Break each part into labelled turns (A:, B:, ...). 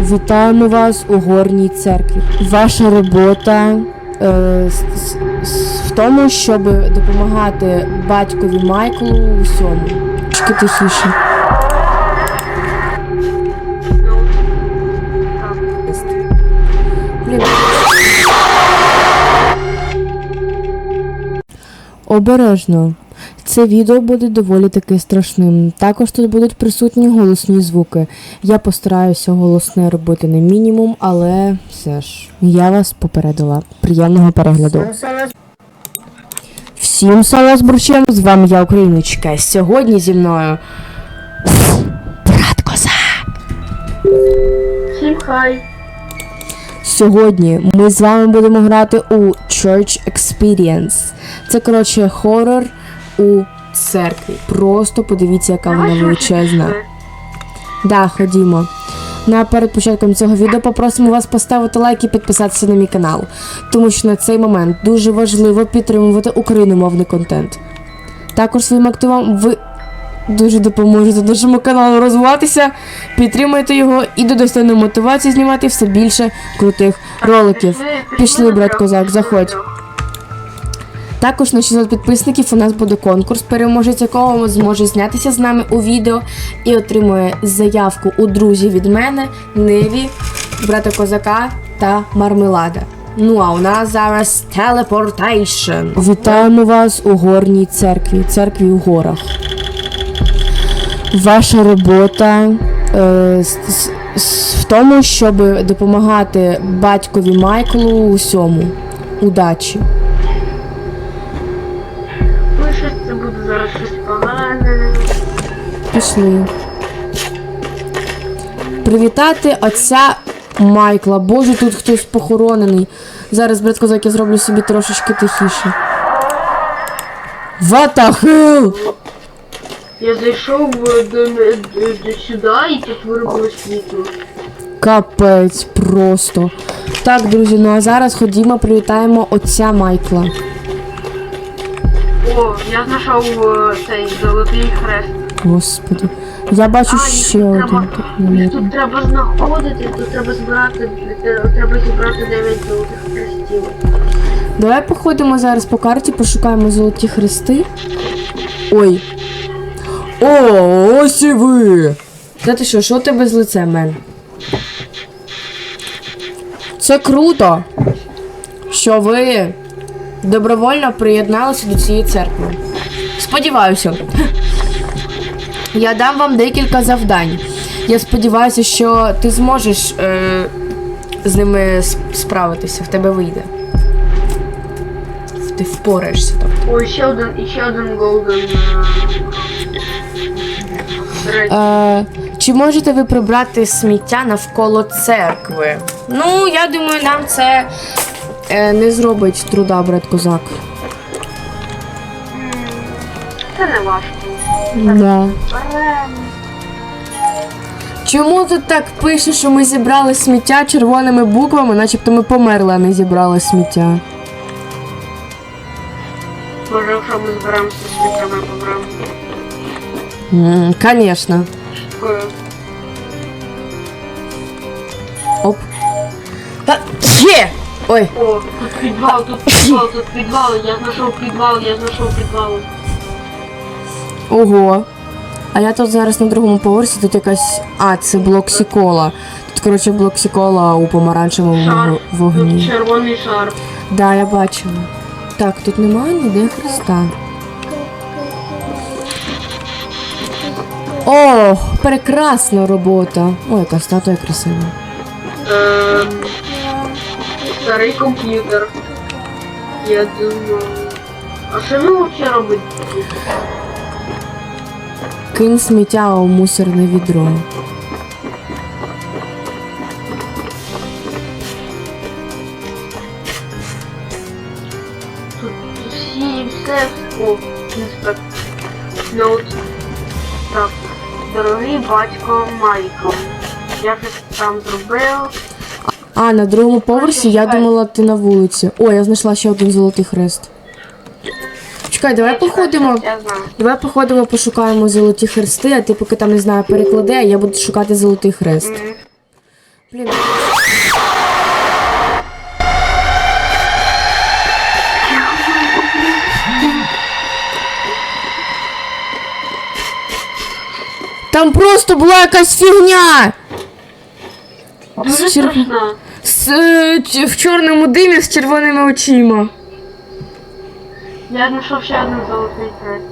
A: Вітаємо вас у горній церкві. Ваша робота е, в тому, щоб допомагати батькові Майклу у всьому. Трішки тихіше. Обережно. Це відео буде доволі таки страшним. Також тут будуть присутні голосні звуки. Я постараюся голосне робити на мінімум, але все ж, я вас попередила. Приємного перегляду. Всім салат з борщем, з вами я, Україночка. Сьогодні зі мною брат Козак.
B: Всім хай.
A: Сьогодні ми з вами будемо грати у Church Experience. Це коротше хорор у церкві. Просто подивіться, яка вона величезна. Да, ходімо. Ну а перед початком цього відео попросимо вас поставити лайк і підписатися на мій канал, тому що на цей момент дуже важливо підтримувати україномовний контент. Також своїм активам ви дуже допоможете нашому каналу розвиватися, підтримайте його і додасте мотивації знімати все більше крутих роликів. Пішли, брат козак, заходь. Також на 600 підписників у нас буде конкурс, переможець якого зможе знятися з нами у відео і отримує заявку у друзі від мене, Неві, брата козака та Мармелада. Ну а у нас зараз телепортейшн. Вітаємо вас у горній церкві, церкві у горах. Ваша робота е, в тому, щоб допомагати батькові Майклу у всьому. Удачі! Пішли. Привітати отця Майкла. Боже, тут хтось похоронений. Зараз, брат козак, я зроблю собі трошечки тихіше. Hell?
B: Я зайшов е, до, до, сюди і тут виробило світло.
A: Капець просто. Так, друзі, ну а зараз ходімо, привітаємо отця Майкла.
B: О, я знайшов е, цей золотий хрест.
A: Господи. Я бачу
B: А,
A: ще
B: тут
A: один.
B: треба,
A: Тут
B: їх тут треба знаходити, тут треба збирати, е, треба зібрати 9 золотих хрестів.
A: Давай походимо зараз по карті, пошукаємо золоті хрести. Ой. О, ось і ви. Та ти що, що у тебе з лицем, мен? Це круто, що ви добровольно приєдналися до цієї церкви. Сподіваюся. Я дам вам декілька завдань. Я сподіваюся, що ти зможеш е, з ними справитися, в тебе вийде. Ти впораєшся тобто.
B: О, ще один, ще один голден.
A: Е, чи можете ви прибрати сміття навколо церкви? Ну, я думаю, нам це е, не зробить труда, брат козак.
B: Це не важко.
A: Да. Чому тут так пише, що ми зібрали сміття червоними буквами, начебто ми померли, а не зібрали сміття?
B: Може, якщо ми зберемося з світлами, поберемо.
A: М, Ой,
B: О, тут підвал, тут підвал, тут підвал, я знайшов підвал, я знайшов підвал.
A: ого. А я тут зараз на другому поверсі, тут якась. А, це блок Сікола. Тут, коротше, блок Сікола у помаранчевому
B: Шар.
A: вог- вогні.
B: Тут червоний шар.
A: Да, я бачила. Так, тут немає ніде хреста. О, прекрасна робота. Ой, яка статуя красива.
B: Ем, старий комп'ютер. Я думаю. А що він взагалі робить?
A: Кинь сміття у мусорне відро.
B: Тут всі все. О, інспектор. Ноут. Так. Дорогий батько Майкл. Я щось там зробив.
A: А, на другому поверсі я думала, ти на вулиці. О, я знайшла ще один золотий хрест. Чекай, давай походимо.
B: Я знаю.
A: Давай походимо, пошукаємо золоті хрести, а ти поки там не знаю, переклади, а я буду шукати золотий хрест. Блін. Там просто була якась фігня!
B: Дуже
A: чер-. З, е, в чорному димі з червоними очима.
B: Я знайшов ще один золотий трек.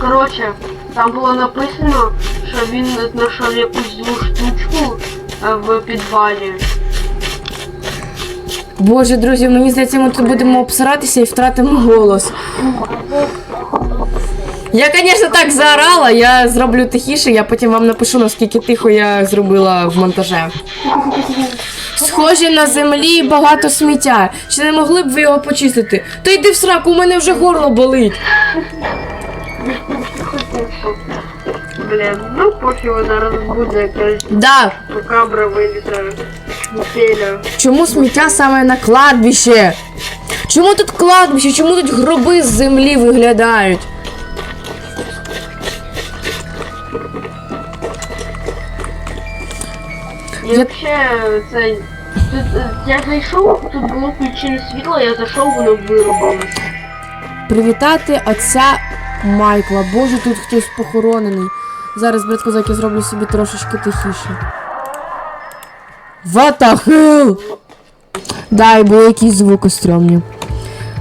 B: Коротше, там було написано, що він знайшов якусь злу штучку е, в підвалі.
A: Боже, друзі, мені здається, ми тут будемо обсиратися і втратимо голос. Я, звісно, так заорала, я зроблю тихіше, я потім вам напишу, наскільки тихо я зробила в монтаже. Схоже на землі багато сміття. Чи не могли б ви його почистити? Та йди в сраку, у мене вже горло болить.
B: Блін, ну поки зараз буде якась
A: Да,
B: покабра вилізе.
A: Чому сміття саме на кладбище? Чому тут кладбище? Чому тут гроби з землі виглядають?
B: І
A: Я-
B: взагалі, цей. Тут, е, я зайшов, тут було включене світло, я зайшов, воно вирубилось.
A: Привітати отця Майкла. Боже, тут хтось похоронений. Зараз, брат козак, я зроблю собі трошечки тихіше. Hell? Да, і були якісь звуки стрьомні.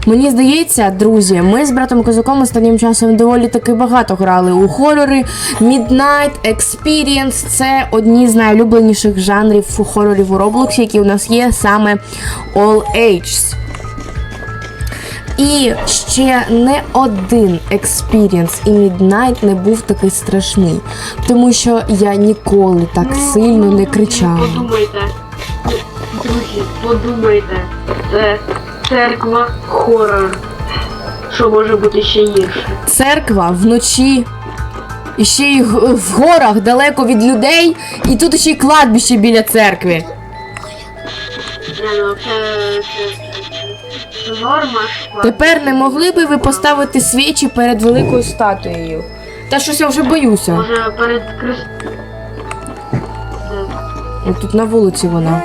A: Мені здається, друзі, ми з братом козаком останнім часом доволі таки багато грали у хорори. Midnight Experience це одні з найулюбленіших жанрів хорорів у Роблоксі, які у нас є саме All Ages. І ще не один експірієнс і Midnight не був такий страшний, тому що я ніколи так сильно не кричала.
B: Подумайте. Друзі, подумайте. Це церква хорор. Що може бути ще гірше?
A: Церква вночі. І ще й в горах далеко від людей, і тут ще й кладбище біля церкви.
B: Не, ну це, це, це, це норма.
A: Тепер не могли би ви поставити свічі перед великою статуєю? Та щось я вже боюся.
B: Може перед крис... Де?
A: Тут на вулиці вона.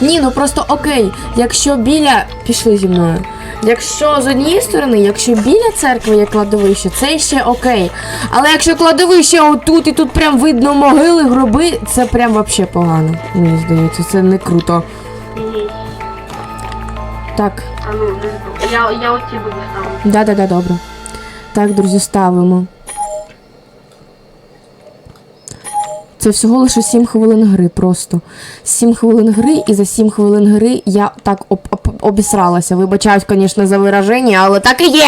A: Ні, ну просто окей, якщо біля. Пішли зі мною. Якщо з однієї сторони, якщо біля церкви є кладовище, це ще окей. Але якщо кладовище отут і тут прям видно могили, гроби, це прям вообще погано. Мені здається, це не круто. Так,
B: А ну, я, я оці буду ставити.
A: да-да-да, добре. Так, друзі, ставимо. Це всього лише 7 хвилин гри просто. 7 хвилин гри, і за 7 хвилин гри я так об, об, обісралася. Вибачаюсь, звісно, за вираження, але так і є.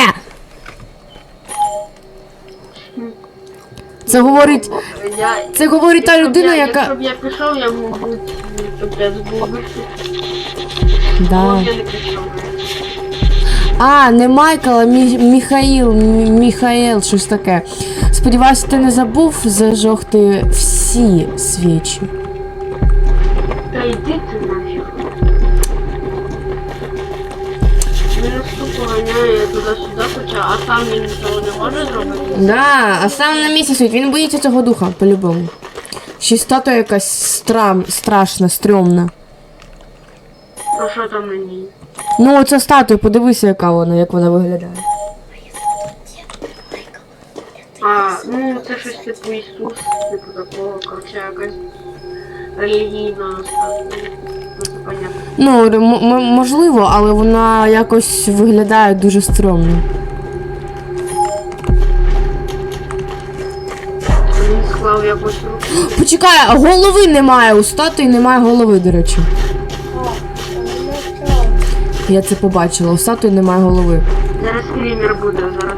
A: Це говорить.
B: Я...
A: Це говорить та людина,
B: я,
A: яка.
B: Якщо б я пішов, я капець був.
A: Да.
B: Я не пішов.
A: А, не Майкл, а Мі... Міхаїл, Мі... Міхаел, щось таке. Сподіваюся, ти не забув зажогти всі свічі.
B: Та йди ти нафіг. Він ступу ганяє туди-сюди, хоча, а сам він не може зробити.
A: Да, а сам на місці стоїть, він боїться цього духа, по-любому. Ще й статуя якась страм... страшна, стрьомна.
B: А що там на ній?
A: Ну, оця статуя, подивися, яка вона, як вона виглядає.
B: Ну це щось типу Ісус, типу такого, короче, якась релігійна. Ну, понятно.
A: Ну, м- можливо, але вона якось виглядає дуже стрьомно.
B: Він склав якусь руку.
A: Почекай, а голови немає, у статуї немає голови, до речі. Я це побачила, у статуї немає голови.
B: Зараз скрімер буде, зараз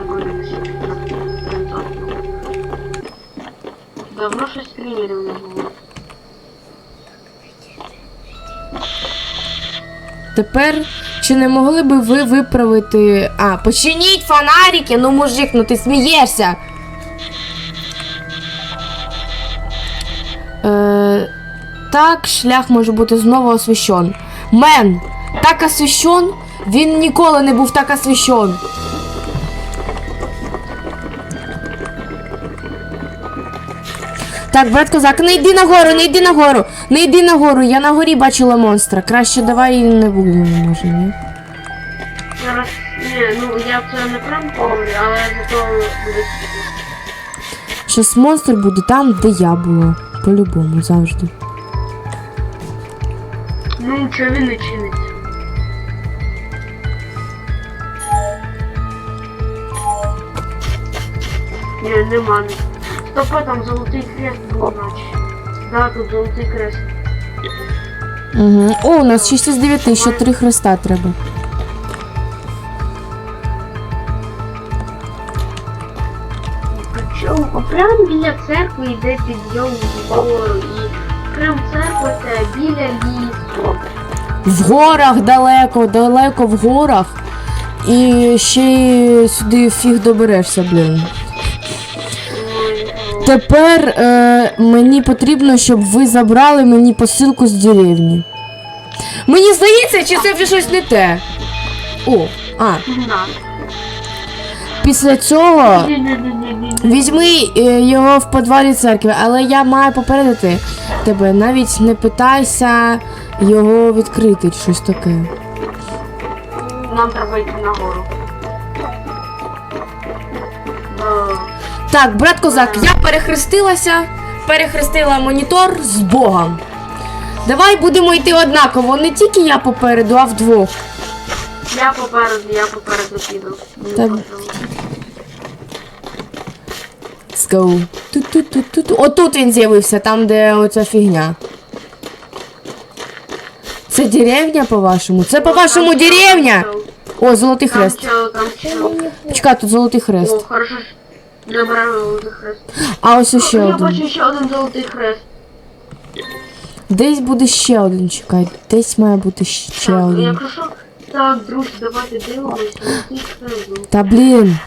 B: було.
A: Тепер чи не могли би ви виправити. А, починіть фонарики, ну мужик, ну ти смієшся. Е, так, шлях може бути знову освіщен. Мен, так освіщен? Він ніколи не був так освіщен. Так, брат козак, не йди нагору, не йди нагору, не йди нагору, я на горі бачила монстра. Краще давай не будемо, може, ні?
B: Зараз. Ні, ну я це не прям говорю, але зато буде світло.
A: Щас монстр буде там, де я була. По-любому, завжди.
B: Ну, чого він не чиниться? Ні, нема. Стопа там золотий крест був наче. Да, тут золотий крест.
A: Угу. О, у нас 6 із 9, ще 3 хреста треба.
B: Причому прямо біля церкви йде підйом вгору і прям церква це біля лісу.
A: В горах далеко, далеко в горах. І ще й сюди фіг доберешся, блін. Тепер е, мені потрібно, щоб ви забрали мені посилку з деревні. Мені здається, чи це вже щось не те. О, а, після цього візьми е, його в подвалі церкви, але я маю попередити тебе. Навіть не питайся його відкрити, чи щось таке.
B: Нам треба йти нагору.
A: Так, брат козак, я перехрестилася, перехрестила монітор з Богом. Давай будемо йти однаково, не тільки я попереду, а вдвох.
B: Я попереду, я попереду піду.
A: Так. Let's go. Ту-ту-ту-ту-ту. Отут він з'явився, там, де оця фігня. Це деревня, по-вашому? Це по-вашому деревня? О, золотий хрест. Чекай, тут золотий
B: О,
A: хрест.
B: хорошо. Забрали золотий хрест.
A: А ось ще
B: Я
A: один.
B: бачу ще один золотий хрест.
A: Десь буде ще один, чекай. Десь має бути ще
B: Так,
A: один.
B: якщо що, так, друзі, давайте дивимось. Золотий хрест. був.
A: Та блін.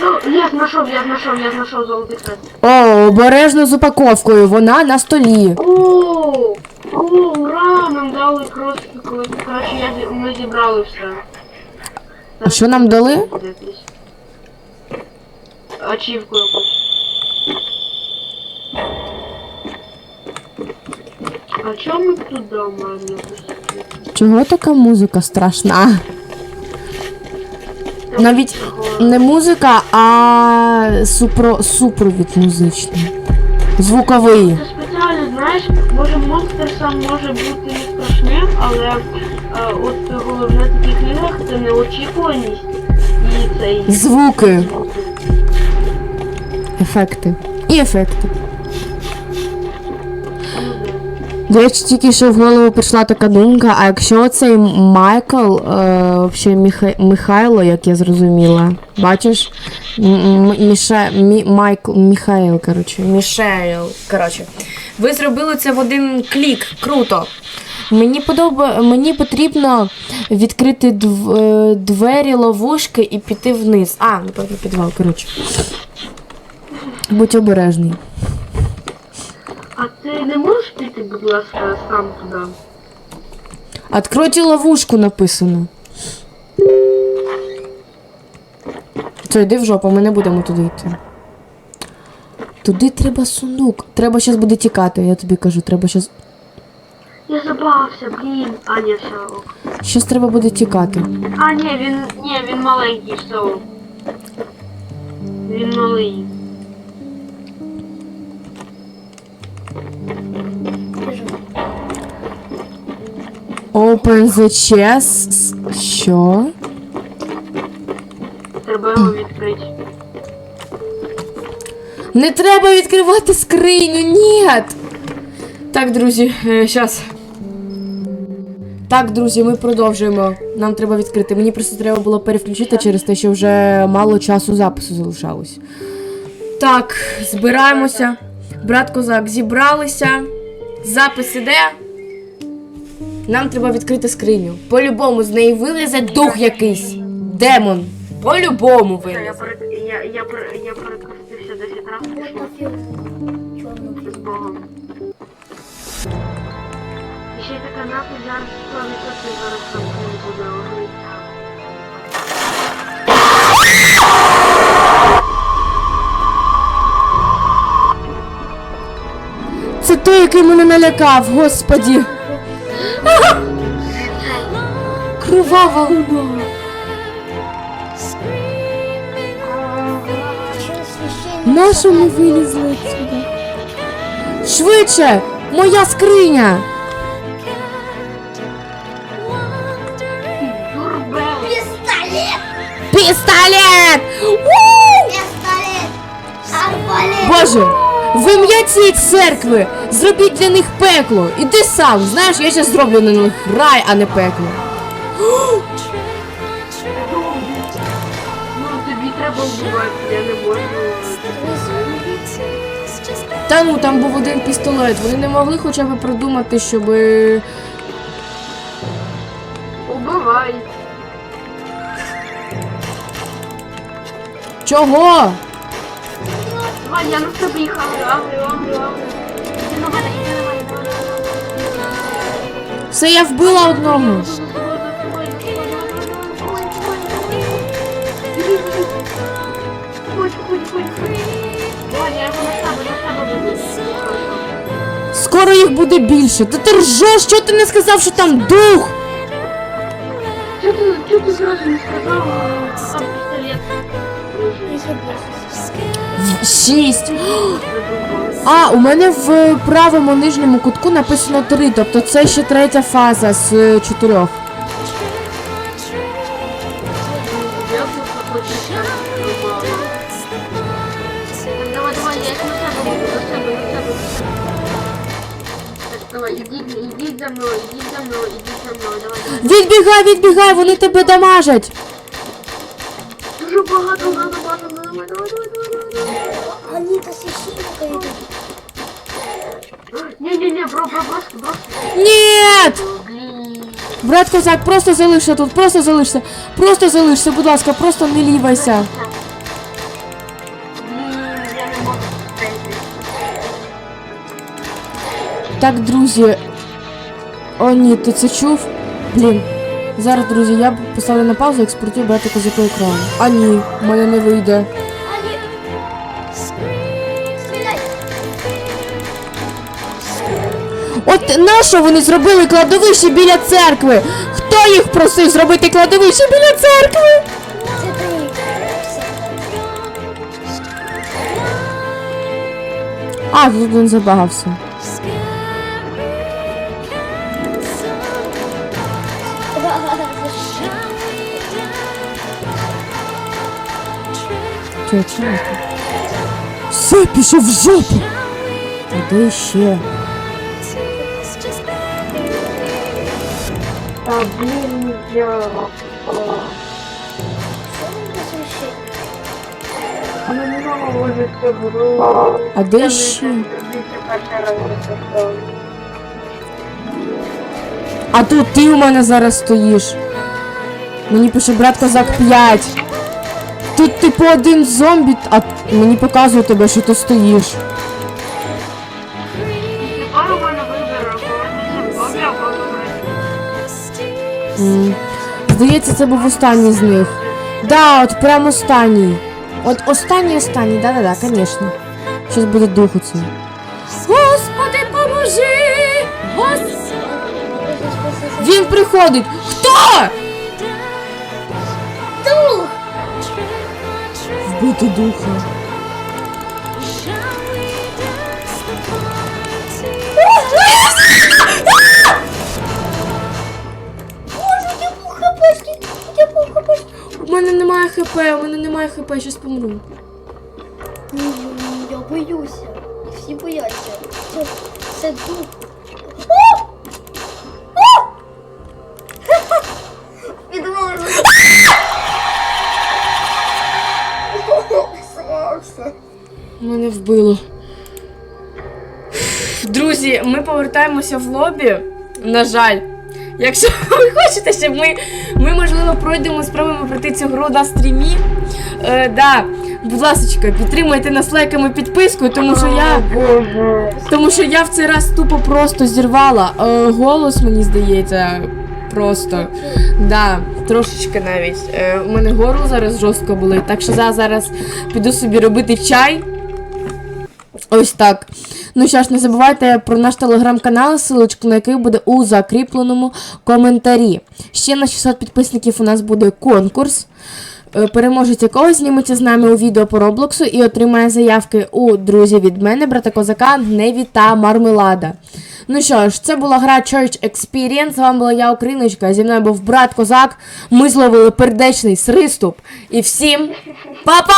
B: Ну, Я знайшов, я знайшов, я знайшов золотий хрест.
A: О, обережно з упаковкою, вона на столі.
B: О, о, ура, нам дали крос. Коротше, я, зі- ми зібрали все.
A: А що нам дали?
B: Якийсь. Ачівку якусь. А чому ми туди маємо?
A: Чого така музика страшна? Навіть не музика, а супро, супровід музичний. Звуковий.
B: Це спеціально, знаєш, може монстр сам може бути не страшним, але е, от головне в таких іграх це неочікуваність і цей.
A: Звуки. Ефекти. І ефекти. До речі, тільки що в голову прийшла така думка, а якщо цей Майкл, е. Михайло, як я зрозуміла, бачиш? Міша... Мі... Майкл, Міхайл, коротше, Мішайл, коротше. Ви зробили це в один клік, круто. Мені подоба... мені потрібно відкрити дв... е, двері ловушки і піти вниз. А, напевно, підвал, коротше. Будь обережний.
B: А ти не можеш піти, будь ласка, сам туди?
A: Откройте ловушку написано. Це йди в жопу, ми не будемо туди йти. Туди треба сундук. Треба зараз буде тікати, я тобі кажу, треба зараз.
B: Я забався, блін. А, ні, все. ок.
A: Щас треба буде тікати.
B: А, ні, він. Ні, він маленький, все. ок. Він малий.
A: Open the chest. Що?
B: Треба його відкрити.
A: Не треба відкривати скриню, ні. Так, друзі, зараз. Так, друзі, ми продовжуємо. Нам треба відкрити. Мені просто треба було переключити через те, що вже мало часу запису залишалось. Так, збираємося. Брат козак, зібралися. Запис іде. Нам треба відкрити скриню. По-любому з неї вилізе дух якийсь. Демон. По-любому
B: Все, я,
A: вилізе.
B: перек... я, я, пере... я перекрестився 10 разів. пішов. З Богом. І ще й така напис зараз 100% зараз там не буде ожити.
A: той, який мене налякав, господі. Кривава луна. Нащо ми вилізли сюди? Швидше! Моя скриня! Пістолет! У!
C: Пистолет! Арбалет!
A: Боже! В ім'я цієї церкви! Зробіть для них пекло! Іди сам! Знаєш, я зараз зроблю на них рай, а не пекло.
B: Ну тобі треба вбивати, я не можу.
A: Та ну, там був один пістолет. Вони не могли хоча б придумати, щоб.
B: Убивай.
A: Чого?
B: Давай, я на тебе їх агрю, агрю, агрю. Іди на мене, іди на мене, давай, давай.
A: Все, я вбила одного. Скоро їх буде більше. Та ти ржеш, що ти не сказав, що там дух? Шість. А, у мене в правому нижньому кутку написано три, тобто це ще третя фаза з е, чотирьох.
B: Давай, давай, я їх на себе, на себе. Так, ідіть, ідіть за мною, ідіть за мною, ідіть за мною, давай. давай.
A: Відбігай, відбігай, вони тебе дамажать.
B: Дуже багато, надо, багато, давай, давай, давай, давай, давай.
C: Они-то священника идут.
B: Не-не-не, бро, бро, просто, просто.
A: Ні!
B: Блін.
A: Брат козак, просто залишся тут, просто залишся. Просто залишся, будь ласка, просто не лівайся.
B: Блін,
A: Так, друзі. О, ні, ти це чув? Блін. Зараз, друзі, я поставлю на паузу, експортую брати козаку екрану. А ні, в мене не вийде. От нащо вони зробили кладовище біля церкви? Хто їх просив зробити кладовище біля церкви? А, тут він забагався. Чого, чого ти? Все, пішов в жопу. А де ще?
B: Та блін, я... А
A: де ще? А тут ти у мене зараз стоїш. Мені пише брат козак 5. Тут типу один зомбі, а мені показує тебе, що ти стоїш. Здається, це був останній з них. Да, от прям останній. От останній останній, да-да-да, звісно. Щось буде дух у цьому. Господи, поможи! Гос... Він приходить. Хто?
C: Пол хпшки! У
A: мене немає хп, у мене немає хп, я щас помру.
C: Ні, я боюся. Всі бояться. Це, це дух.
A: Мене вбило. Друзі, ми повертаємося в лобі. На жаль. Якщо ви хочете, щоб ми, ми можливо, пройдемо, спробуємо пройти цю гру на стрімі. Е, да, будь ласка, підтримуйте нас лайками підпискою, тому що я. Тому що я в цей раз тупо просто зірвала. Е, голос, мені здається, просто. Да, трошечки навіть. Е, у мене горло зараз жорстко болить, так що я зараз піду собі робити чай. Ось так. Ну що ж, не забувайте про наш телеграм-канал, ссылочка на який буде у закріпленому коментарі. Ще на 600 підписників у нас буде конкурс. Е, Переможець якого зніметься з нами у відео по Роблоксу і отримає заявки у друзів від мене, брата Козака, Неві та Мармелада. Ну що ж, це була гра Church Experience. З вами була я, Україночка. Зі мною був брат Козак. Ми зловили пердечний сриступ. І всім па-па!